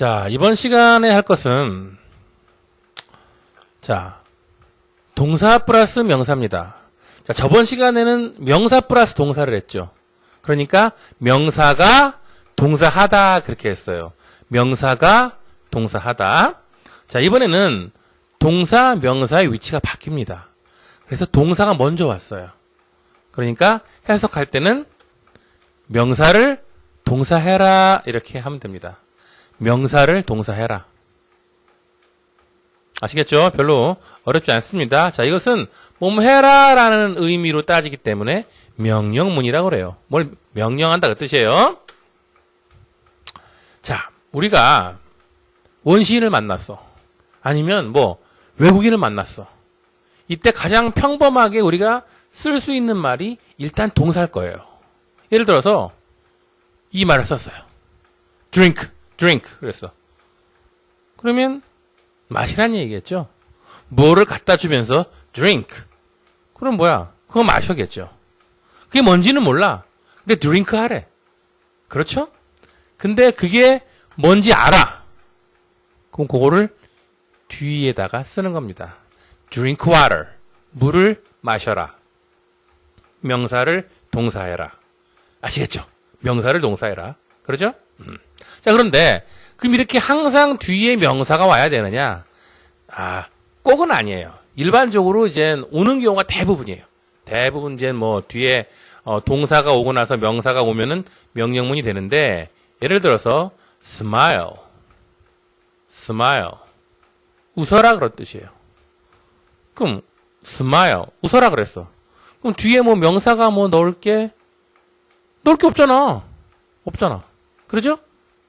자, 이번 시간에 할 것은, 자, 동사 플러스 명사입니다. 자, 저번 시간에는 명사 플러스 동사를 했죠. 그러니까 명사가 동사하다 그렇게 했어요. 명사가 동사하다. 자, 이번에는 동사, 명사의 위치가 바뀝니다. 그래서 동사가 먼저 왔어요. 그러니까 해석할 때는 명사를 동사해라 이렇게 하면 됩니다. 명사를 동사해라. 아시겠죠? 별로 어렵지 않습니다. 자, 이것은 몸해라 라는 의미로 따지기 때문에 명령문이라고 그래요. 뭘 명령한다 그 뜻이에요. 자, 우리가 원시인을 만났어. 아니면 뭐 외국인을 만났어. 이때 가장 평범하게 우리가 쓸 수 있는 말이 일단 동사일 거예요. 예를 들어서 이 말을 썼어요. drink, drink 그랬어. 그러면 마시란 얘기겠죠. 뭐를 갖다 주면서 drink. 그럼 뭐야? 그거 마셔겠죠. 그게 뭔지는 몰라. 근데 drink 하래. 그렇죠? 근데 그게 뭔지 알아. 그럼 그거를 뒤에다가 쓰는 겁니다. drink water. 물을 마셔라. 명사를 동사해라. 아시겠죠? 명사를 동사해라. 그러죠? 음. 자, 그런데, 그럼 이렇게 항상 뒤에 명사가 와야 되느냐? 아, 꼭은 아니에요. 일반적으로 이제 오는 경우가 대부분이에요. 대부분 이제 뭐 뒤에 어, 동사가 오고 나서 명사가 오면은 명령문이 되는데, 예를 들어서, smile. smile. 웃어라 그런 뜻이에요. 그럼, smile. 웃어라 그랬어. 그럼 뒤에 뭐 명사가 뭐 넣을 게, 넣을 게 없잖아. 없잖아. 그러죠?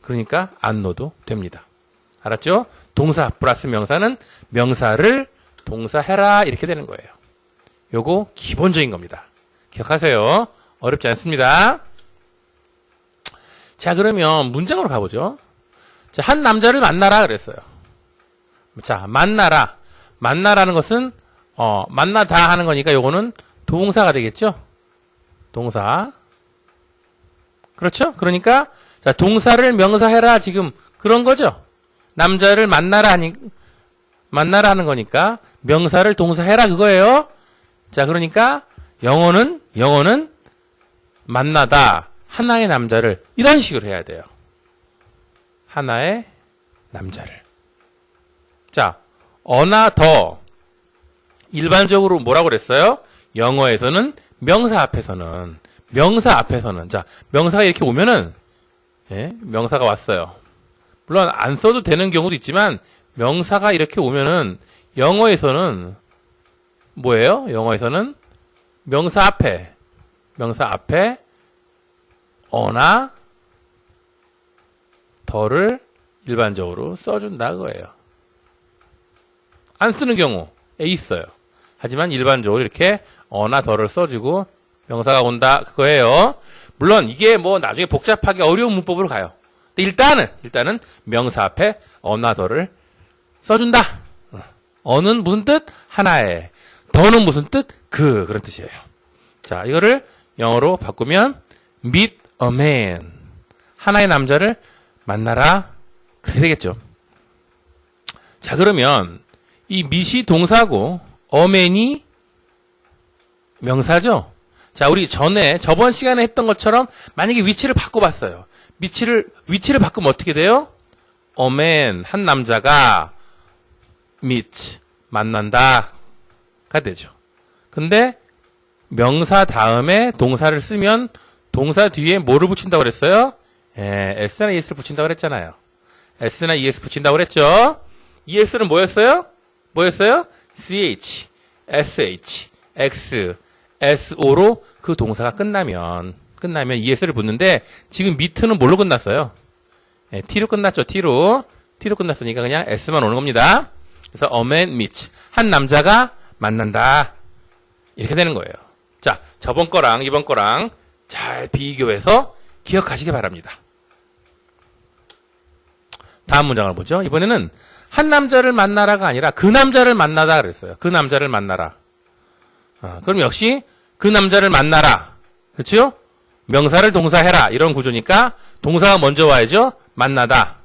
그러니까 안 넣어도 됩니다. 알았죠? 동사 플러스 명사는 명사를 동사해라 이렇게 되는 거예요. 요거 기본적인 겁니다. 기억하세요. 어렵지 않습니다. 자, 그러면 문장으로 가보죠. 자, 한 남자를 만나라 그랬어요. 자, 만나라. 만나라는 것은 어, 만나다 하는 거니까 요거는 동사가 되겠죠? 동사. 그렇죠? 그러니까 자, 동사를 명사해라 지금 그런 거죠. 남자를 만나라 하니 만나라 하는 거니까 명사를 동사해라 그거예요. 자, 그러니까 영어는 영어는 만나다 하나의 남자를 이런 식으로 해야 돼요. 하나의 남자를. 자, 어나 더 일반적으로 뭐라고 그랬어요? 영어에서는 명사 앞에서는 명사 앞에서는 자 명사가 이렇게 오면은 예, 명사가 왔어요. 물론 안 써도 되는 경우도 있지만 명사가 이렇게 오면은 영어에서는 뭐예요? 영어에서는 명사 앞에 명사 앞에 어나 더를 일반적으로 써준다 그거예요. 안 쓰는 경우에 있어요. 하지만 일반적으로 이렇게 어나 더를 써주고 명사가 온다 그거예요. 물론 이게 뭐 나중에 복잡하게 어려운 문법으로 가요. 일단은 일단은 명사 앞에 어나 더를 써준다. 어는 무슨 뜻? 하나의. 더는 무슨 뜻? 그 그런 뜻이에요. 자 이거를 영어로 바꾸면 meet a man 하나의 남자를 만나라 그렇게 되겠죠. 자 그러면 이 meet이 동사고 a man이 명사죠. 자, 우리 전에 저번 시간에 했던 것처럼 만약에 위치를 바꿔봤어요. 위치를 위치를 바꾸면 어떻게 돼요? 어맨 한 남자가 meet 만난다가 되죠. 근데 명사 다음에 동사를 쓰면 동사 뒤에 뭐를 붙인다고 그랬어요? 예, s나 es를 붙인다고 그랬잖아요. s나 es 붙인다고 그랬죠. es는 뭐였어요? 뭐였어요? ch, sh, x, SO로 그 동사가 끝나면, 끝나면 ES를 붙는데, 지금 미트는 뭘로 끝났어요? 네, T로 끝났죠, T로. T로 끝났으니까 그냥 S만 오는 겁니다. 그래서 a man meets. 한 남자가 만난다. 이렇게 되는 거예요. 자, 저번 거랑 이번 거랑 잘 비교해서 기억하시기 바랍니다. 다음 문장을 보죠. 이번에는 한 남자를 만나라가 아니라 그 남자를 만나다 그랬어요. 그 남자를 만나라. 아, 그럼 역시 그 남자를 만나라. 그렇죠? 명사를 동사해라. 이런 구조니까 동사가 먼저 와야죠. 만나다.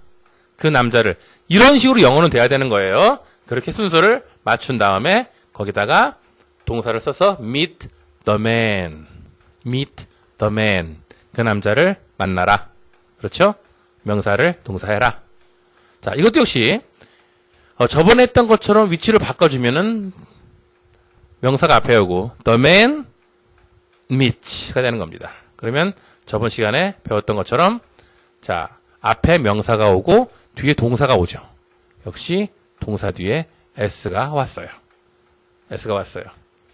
그 남자를 이런 식으로 영어는 돼야 되는 거예요. 그렇게 순서를 맞춘 다음에 거기다가 동사를 써서 meet the man, meet the man 그 남자를 만나라. 그렇죠? 명사를 동사해라. 자, 이것도 역시 어, 저번에 했던 것처럼 위치를 바꿔주면은 명사가 앞에 오고 the man meet가 되는 겁니다. 그러면 저번 시간에 배웠던 것처럼 자 앞에 명사가 오고 뒤에 동사가 오죠. 역시 동사 뒤에 s가 왔어요. s가 왔어요.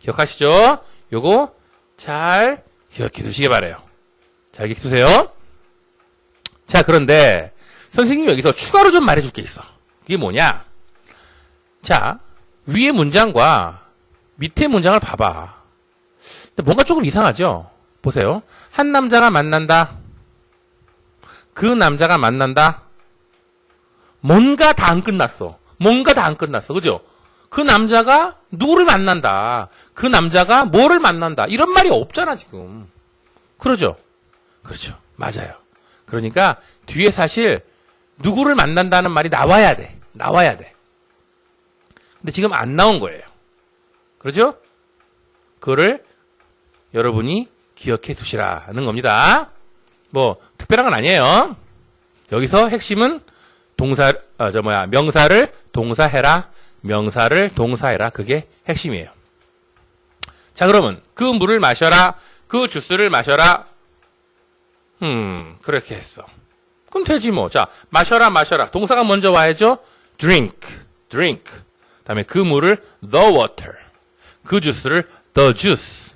기억하시죠? 요거 잘 기억해 두시기 바래요. 잘 기억해 두세요. 자 그런데 선생님이 여기서 추가로 좀 말해줄 게 있어. 그게 뭐냐? 자 위에 문장과 밑에 문장을 봐봐. 뭔가 조금 이상하죠? 보세요. 한 남자가 만난다. 그 남자가 만난다. 뭔가 다 안 끝났어. 뭔가 다 안 끝났어. 그죠? 그 남자가 누구를 만난다. 그 남자가 뭐를 만난다. 이런 말이 없잖아, 지금. 그러죠? 그렇죠. 맞아요. 그러니까 뒤에 사실 누구를 만난다는 말이 나와야 돼. 나와야 돼. 근데 지금 안 나온 거예요. 그러죠? 그거를 여러분이 기억해 두시라는 겁니다. 뭐 특별한 건 아니에요. 여기서 핵심은 동사 아, 저 뭐야 명사를 동사해라 명사를 동사해라 그게 핵심이에요. 자 그러면 그 물을 마셔라 그 주스를 마셔라 음 그렇게 했어. 그럼 되지 뭐. 자 마셔라 마셔라 동사가 먼저 와야죠. drink drink 다음에 그 물을 the water 그 주스를 the juice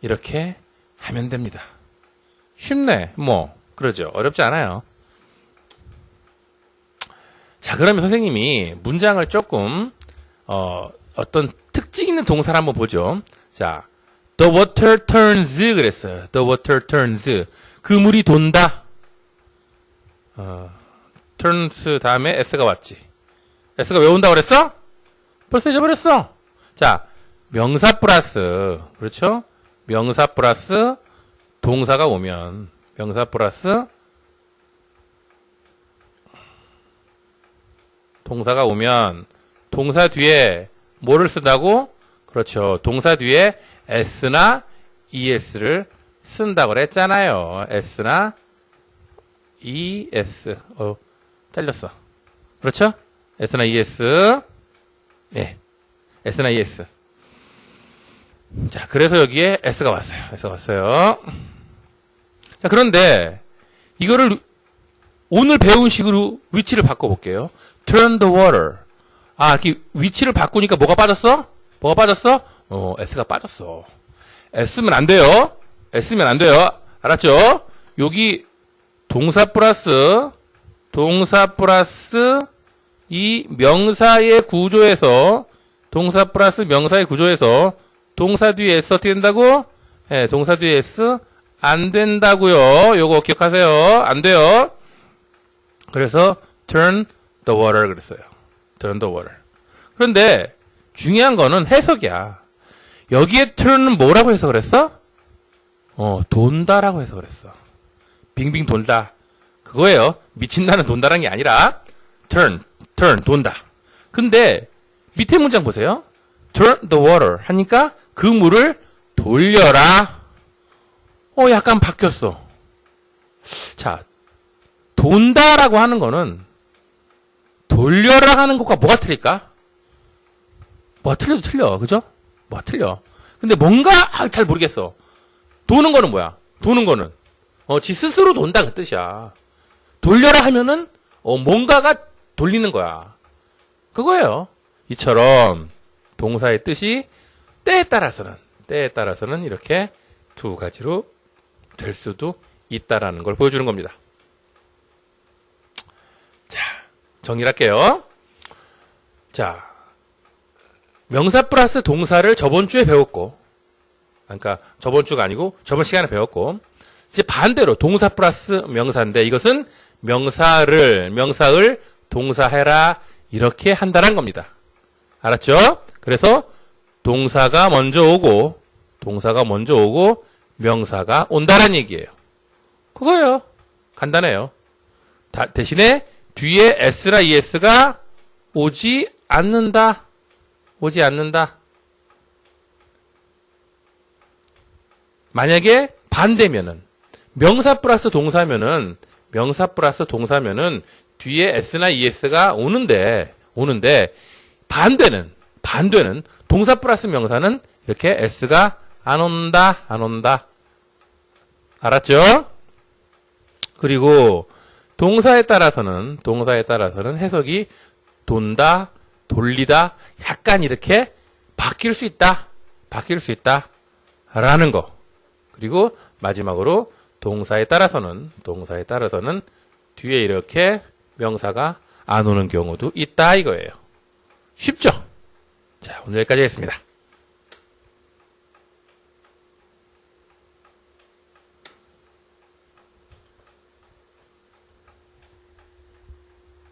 이렇게 하면 됩니다. 쉽네. 뭐 그러죠. 어렵지 않아요. 자, 그러면 선생님이 문장을 조금 어, 어떤 특징 있는 동사를 한번 보죠. 자, the water turns 그랬어요. the water turns 그 물이 돈다. 어, turns 다음에 s가 왔지. s가 왜 온다고 그랬어? 벌써 잊어버렸어. 자, 명사 플러스 그렇죠? 명사 플러스 동사가 오면 명사 플러스 동사가 오면 동사 뒤에 뭐를 쓴다고? 그렇죠. 동사 뒤에 s나 es를 쓴다고 그랬잖아요. s나 es. 어, 잘렸어. 그렇죠? s나 es. 예. s나 es. 자, 그래서 여기에 s가 왔어요. s가 왔어요. 자, 그런데 이거를 오늘 배운 식으로 위치를 바꿔볼게요. turn the water. 아, 이렇게 위치를 바꾸니까 뭐가 빠졌어? 뭐가 빠졌어? 어, S가 빠졌어. S면 안 돼요. S면 안 돼요. 알았죠? 여기 동사 플러스, 동사 플러스 이 명사의 구조에서, 동사 플러스 명사의 구조에서 동사 뒤에 S 어떻게 된다고? 예, 동사 뒤에 S 안 된다고요. 요거 기억하세요. 안 돼요. 그래서 turn the water 그랬어요. turn the water. 그런데 중요한 거는 해석이야. 여기에 turn은 뭐라고 해석을 했어? 어, 돈다라고 해석을 했어. 빙빙 돈다. 그거예요. 미친다는 돈다라는 게 아니라 turn, turn, 돈다. 근데 밑에 문장 보세요. Turn the water 하니까 그 물을 돌려라. 어, 약간 바뀌었어. 자, 돈다라고 하는 거는 돌려라 하는 것과 뭐가 틀릴까? 뭐가 틀려도 틀려. 그죠? 뭐가 틀려. 근데 뭔가 아, 잘 모르겠어. 도는 거는 뭐야? 도는 거는 어, 지 스스로 돈다 그 뜻이야. 돌려라 하면은 어, 뭔가가 돌리는 거야. 그거예요. 이처럼 동사의 뜻이 때에 따라서는 때에 따라서는 이렇게 두 가지로 될 수도 있다라는 걸 보여주는 겁니다. 자, 정리를 할게요. 자, 명사 플러스 동사를 저번 주에 배웠고, 그러니까 저번 주가 아니고 저번 시간에 배웠고, 이제 반대로 동사 플러스 명사인데 이것은 명사를, 명사를 동사해라 이렇게 한다는 겁니다. 알았죠? 그래서 동사가 먼저 오고, 동사가 먼저 오고, 명사가 온다는 얘기예요. 그거예요. 간단해요. 다- 대신에 뒤에 s라 es가 오지 않는다. 오지 않는다. 만약에 반대면은 명사 플러스 동사면은 명사 플러스 동사면은 뒤에 s나 es가 오는데 오는데 반대는 반대는 동사 플러스 명사는 이렇게 s가 안 온다 안 온다 알았죠? 그리고 동사에 따라서는 동사에 따라서는 해석이 돈다 돌리다 약간 이렇게 바뀔 수 있다 바뀔 수 있다 라는 거 그리고 마지막으로 동사에 따라서는 동사에 따라서는 뒤에 이렇게 명사가 안 오는 경우도 있다 이거예요. 쉽죠? 자, 오늘 여기까지 하겠습니다.